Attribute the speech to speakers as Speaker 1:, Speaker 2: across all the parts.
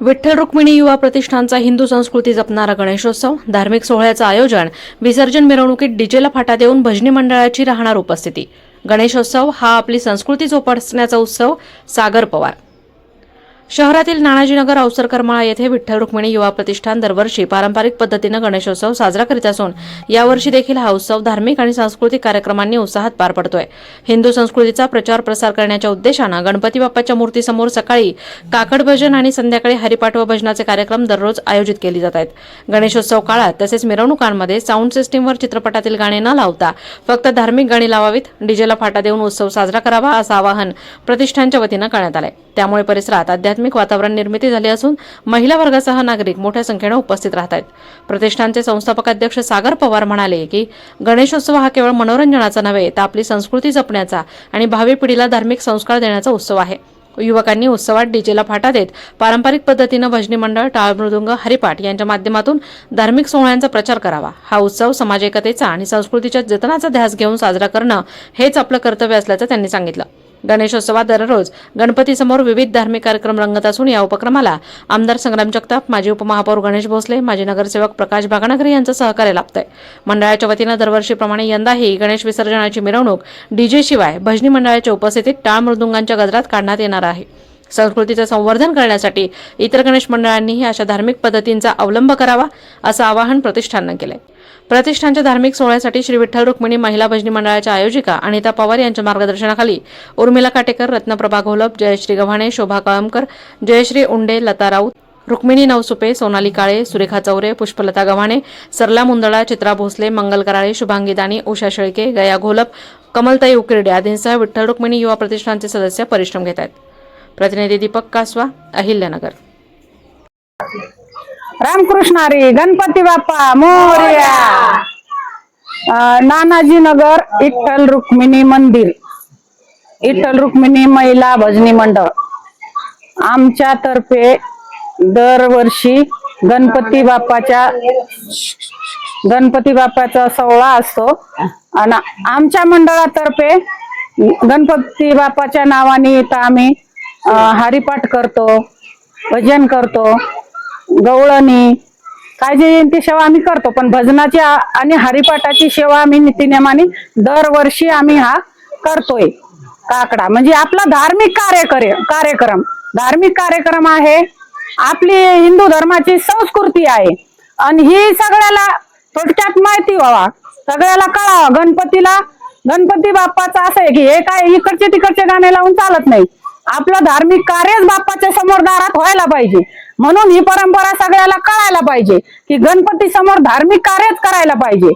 Speaker 1: विठ्ठल रुक्मिणी युवा प्रतिष्ठानचा हिंदू संस्कृती जपणारा गणेशोत्सव धार्मिक सोहळ्याचं आयोजन विसर्जन मिरवणुकीत डीजेला फाटा देऊन भजनी मंडळाची राहणार उपस्थिती. गणेशोत्सव हा आपली संस्कृती जोपासण्याचा उत्सव सागर पवार. शहरातील नानाजीनगर अवसरकरमाळा येथे विठ्ठल रुक्मिणी युवा प्रतिष्ठान दरवर्षी पारंपरिक पद्धतीनं गणेशोत्सव साजरा करीत असून यावर्षी देखील हा उत्सव धार्मिक आणि सांस्कृतिक कार्यक्रमांनी उत्साहात पार पडतोय. हिंदू संस्कृतीचा प्रचार प्रसार करण्याच्या उद्देशानं गणपती बाप्पाच्या मूर्तीसमोर सकाळी काकड भजन आणि संध्याकाळी हरिपाठव भजनाचे कार्यक्रम दररोज आयोजित केले जात आहेत. गणेशोत्सव काळात तसेच मिरवणुकांमध्ये साऊंड सिस्टीमवर चित्रपटातील गाणे न लावता फक्त धार्मिक गाणी लावावीत डीजेला फाटा देऊन उत्सव साजरा करावा असं आवाहन प्रतिष्ठानच्या वतीनं करण्यात आलंय. त्यामुळे परिसरात आध्यात्मिक वातावरण निर्मिती झाली असून महिला वर्गासह नागरिक मोठ्या संख्येनं उपस्थित राहत आहेत प्रतिष्ठानचे संस्थापक अध्यक्ष सागर पवार म्हणाले की गणेशोत्सव हा केवळ मनोरंजनाचा नव्हे तर आपली संस्कृती जपण्याचा आणि भावी पिढीला धार्मिक संस्कार देण्याचा उत्सव आहे. युवकांनी उत्सवात डीजेला फाटा देत पारंपरिक पद्धतीनं भजनी मंडळ टाळ मृदुंग हरिपाठ यांच्या माध्यमातून धार्मिक सोहळ्यांचा प्रचार करावा. हा उत्सव समाज एकतेचा आणि संस्कृतीच्या जतनाचा ध्यास घेऊन साजरा करणं हेच आपलं कर्तव्य असल्याचं त्यांनी सांगितलं. गणेशोत्सवात दररोज गणपतीसमोर विविध धार्मिक कार्यक्रम रंगत असून या उपक्रमाला आमदार संग्राम जगताप माजी उपमहापौर गणेश भोसले माजी नगरसेवक प्रकाश बागनगरे यांचं सहकार्य लाभतंय. मंडळाच्या वतीनं दरवर्षीप्रमाणे यंदाही गणेश विसर्जनाची मिरवणूक डीजे शिवाय भजनी मंडळाच्या उपस्थितीत टाळ मृदुंगांच्या गजरात काढण्यात येणार आहे. संस्कृतीचं संवर्धन करण्यासाठी इतर गणेश मंडळांनीही अशा धार्मिक पद्धतींचा अवलंब करावा असं आवाहन प्रतिष्ठाननं केलंय. प्रतिष्ठानच्या धार्मिक सोहळ्यासाठी श्री विठ्ठल रुक्मिणी महिला भजनी मंडळाच्या आयोजिका अनिता पवार यांच्या मार्गदर्शनाखाली उर्मिला काटेकर रत्नप्रभा घोलप जयश्री गव्हाणे शोभा कळमकर जयश्री उंडे लता राऊत रुक्मिणी नवसुपे सोनाली काळे सुरेखा चौरे पुष्पलता गव्हाणे सरला मुंदळा चित्रा भोसले मंगल कराळे शुभांगी दानी उषा शेळके गया घोलप कमलताई उकिरडे आदींसह विठ्ठल रुक्मिणी युवा प्रतिष्ठानचे सदस्य परिश्रम घेत आहेत. प्रतिनिधी दीपक कासवा अहिल्यानगर.
Speaker 2: रामकृष्णारी गणपती बाप्पा मोर्या. नानाजी नगर विठ्ठल रुक्मिणी मंदिर. विठ्ठल रुक्मिणी महिला भजनी मंडळ. आमच्या तर्फे दरवर्षी गणपती बाप्पाच्या गणपती बाप्पाचा सोहळा असतो. आणि आमच्या मंडळातर्फे गणपती बाप्पाच्या नावाने इथं आम्ही हरिपाठ करतो भजन करतो गवळणी काय जे येईल ती सेवा आम्ही करतो पण भजनाची आणि हरिपाठाची सेवा आम्ही नितीनेमाने दरवर्षी आम्ही हा करतोय. काकडा म्हणजे आपला धार्मिक कार्य कार्यक्रम धार्मिक कार्यक्रम आहे. आपली हिंदू धर्माची संस्कृती आहे. आणि ही सगळ्याला थोडक्यात माहिती व्हावा. सगळ्याला कळावा. गणपतीला गणपती बाप्पाचं असं आहे की हे काय इकडचे तिकडचे गाणे लावून चालत नाही. आपलं धार्मिक कार्यच बाप्पाच्या समोर दारात व्हायला पाहिजे. म्हणून ही परंपरा सगळ्याला कळायला पाहिजे की गणपती समोर धार्मिक कार्यच करायला पाहिजे.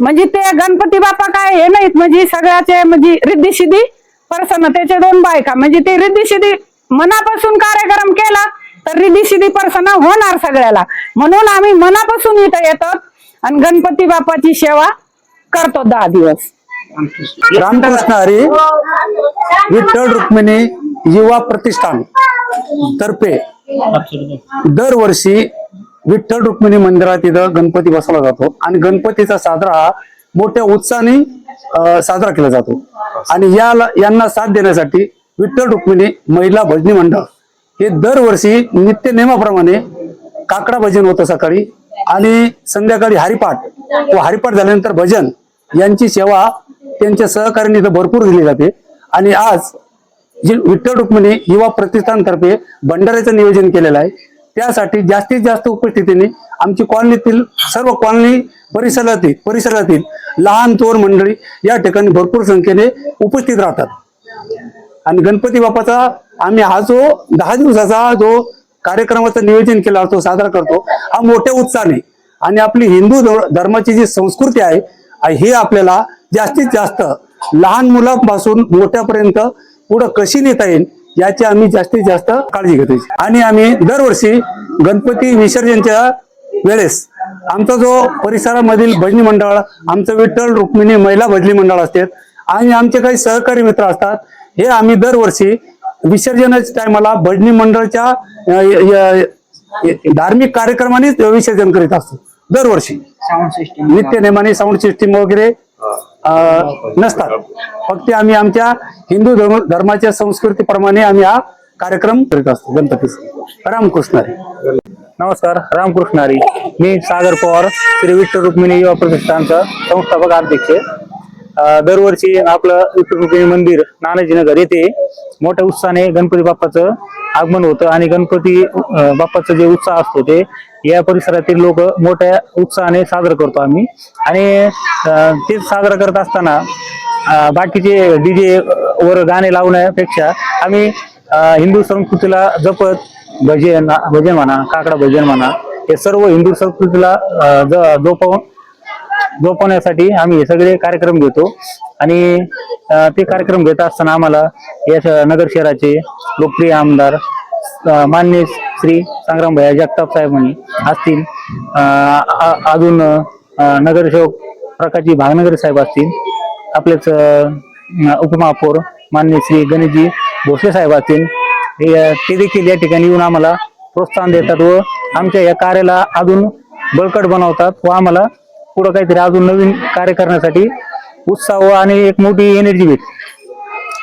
Speaker 2: म्हणजे ते गणपती बाप्पा काय हे नाहीत म्हणजे सगळ्याचे म्हणजे रिद्धी सिद्धी त्याचे दोन बायका. म्हणजे ते रिद्धी सिद्धी मनापासून कार्यक्रम केला तर रिद्धी सिद्धी प्रसन्न होणार सगळ्याला. म्हणून आम्ही मनापासून इथं येतो आणि गणपती बाप्पाची सेवा करतो दहा दिवस.
Speaker 3: रामकृष्ण हरी विठ्ठल रुक्मिणी युवा प्रतिष्ठान तर्फे दरवर्षी विठ्ठल रुक्मिणी मंदिरात इथं गणपती बसवला जातो. आणि गणपतीचा साजरा हा मोठ्या उत्साहाने साजरा केला जातो. आणि या यांना साथ देण्यासाठी विठ्ठल रुक्मिणी महिला भजनी मंडळ हे दरवर्षी नित्य नेमाप्रमाणे काकडा भजन होतं सकाळी आणि संध्याकाळी हरिपाठ. व हरिपाठ झाल्यानंतर भजन यांची सेवा त्यांच्या सहकार्याने इथं भरपूर दिली जाते. आणि आज विठ्ठल रुक्मिणी युवा प्रतिष्ठानतर्फे भंडाऱ्याचं नियोजन केलेलं आहे. त्यासाठी जास्तीत जास्त उपस्थितीने आमची कॉलनीतील सर्व कॉलनी परिसरातील परिसरातील लहान चोर मंडळी या ठिकाणी भरपूर संख्येने उपस्थित राहतात. आणि गणपती बाप्पाचा आम्ही हा जो दहा दिवसाचा जो कार्यक्रमाचं नियोजन केला तो साजरा करतो हा मोठ्या उत्साहाने आणि आपली हिंदू धर्माची जी संस्कृती आहे हे आपल्याला जास्तीत जास्त लहान मुलांपासून मोठ्यापर्यंत पुढं कशी नेता येईल याची आम्ही जास्तीत जास्त काळजी घेतो आणि आम्ही दरवर्षी गणपती विसर्जनच्या वेळेस आमचा जो परिसरामधील भजनी मंडळ आमचं विठ्ठल रुक्मिणी महिला भजनी मंडळ असतात आणि आमचे काही सहकारी मित्र असतात हे आम्ही दरवर्षी विसर्जनाच्या टायमाला भजनी मंडळच्या धार्मिक कार्यक्रमानेच विसर्जन करीत असतो दरवर्षी. नित्य नेमाने साऊंड सिस्टीम वगैरे नसतात. फक्त आम्ही आमच्या हिंदू धर्म धर्माच्या संस्कृतीप्रमाणे आम्ही हा कार्यक्रम करीत असतो गणपतीचा. रामकृष्णारी
Speaker 4: नमस्कार रामकृष्णारी मी सागर पवार श्री विठ्ठल रुक्मिणी युवा प्रतिष्ठानचा संस्थापक अध्यक्ष. दरवर्षी आपलं विठ्ठल मंदिर नानाजीनगर येथे मोठ्या उत्साहाने गणपती बाप्पाचं आगमन होतं आणि गणपती बाप्पाचं जे उत्साह असतो ते या परिसरातील लोक मोठ्या उत्साहाने साजरं करतो आम्ही. आणि तेच ते साजरं करत असताना बाकीचे डीजे वर गाणे लावण्यापेक्षा आम्ही हिंदू संस्कृतीला जपत भजन भजन म्हणा काकडा भजन म्हणा हे सर्व हिंदू संस्कृतीला ज- जोपावून जोपवण्यासाठी आम्ही हे सगळे कार्यक्रम घेतो. आणि ते कार्यक्रम घेत असताना आम्हाला या श- नगर शहराचे लोकप्रिय आमदार मान्य श्री संग्राम भैया जगताप साहेबांनी असतील. अजून नगरसेवक प्रकाशजी भागनगर साहेब असतील. आपलेच उपमहापौर मान्य श्री गणेशजी भोसले साहेब असतील. हे- ते देखील या ठिकाणी येऊन आम्हाला प्रोत्साहन देतात व आमच्या या कार्याला अजून बळकट बनवतात व आम्हाला पुढं काहीतरी अजून नवीन कार्य करण्यासाठी उत्साह आणि एक मोठी एनर्जी भेटते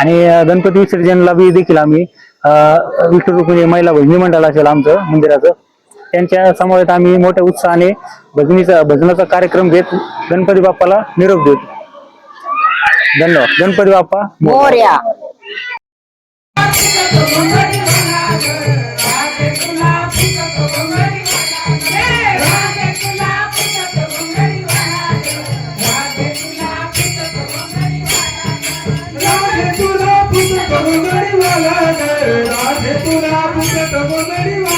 Speaker 4: आणि गणपती विसर्जनला बी देखील आम्ही अं, विठ्ठल रुक्मिणी महिला भजनी मंडळ असेल आमचं मंदिराचं त्यांच्या समवेत आम्ही मोठ्या उत्साहाने भजनीचा भजनाचा कार्यक्रम घेत गणपती बाप्पाला निरोप देतो धन्यवाद. Ganpati Bappa
Speaker 2: Morya.
Speaker 5: Radhe Tá Estamos derivados.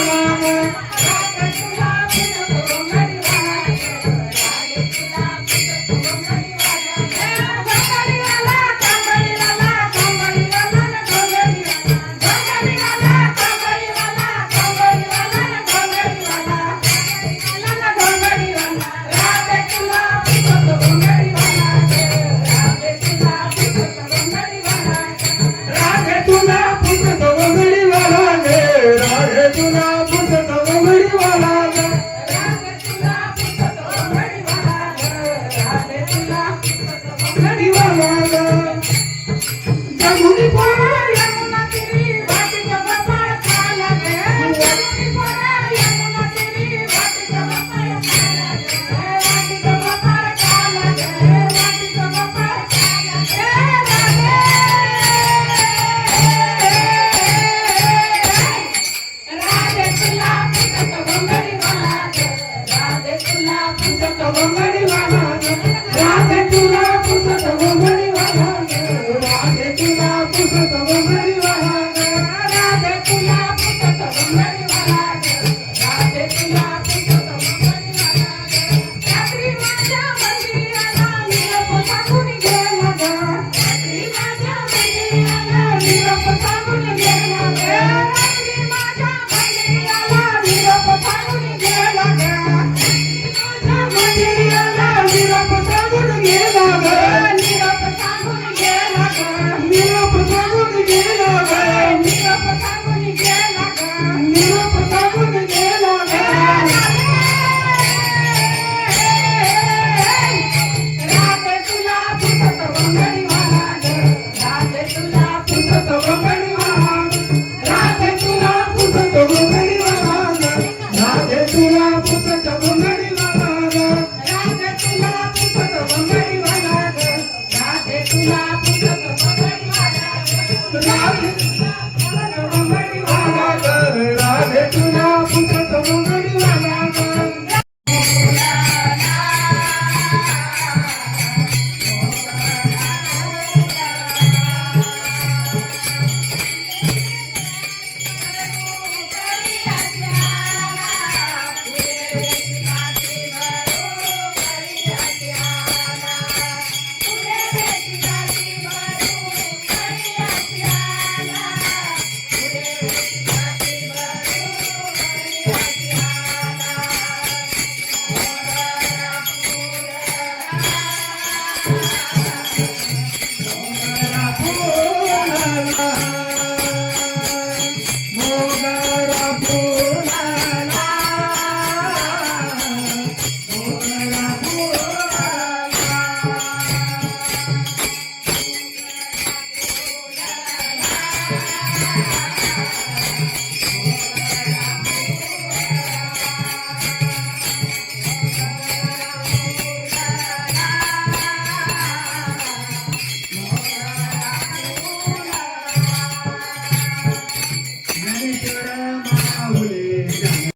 Speaker 5: जमुनी पोरा Thank you.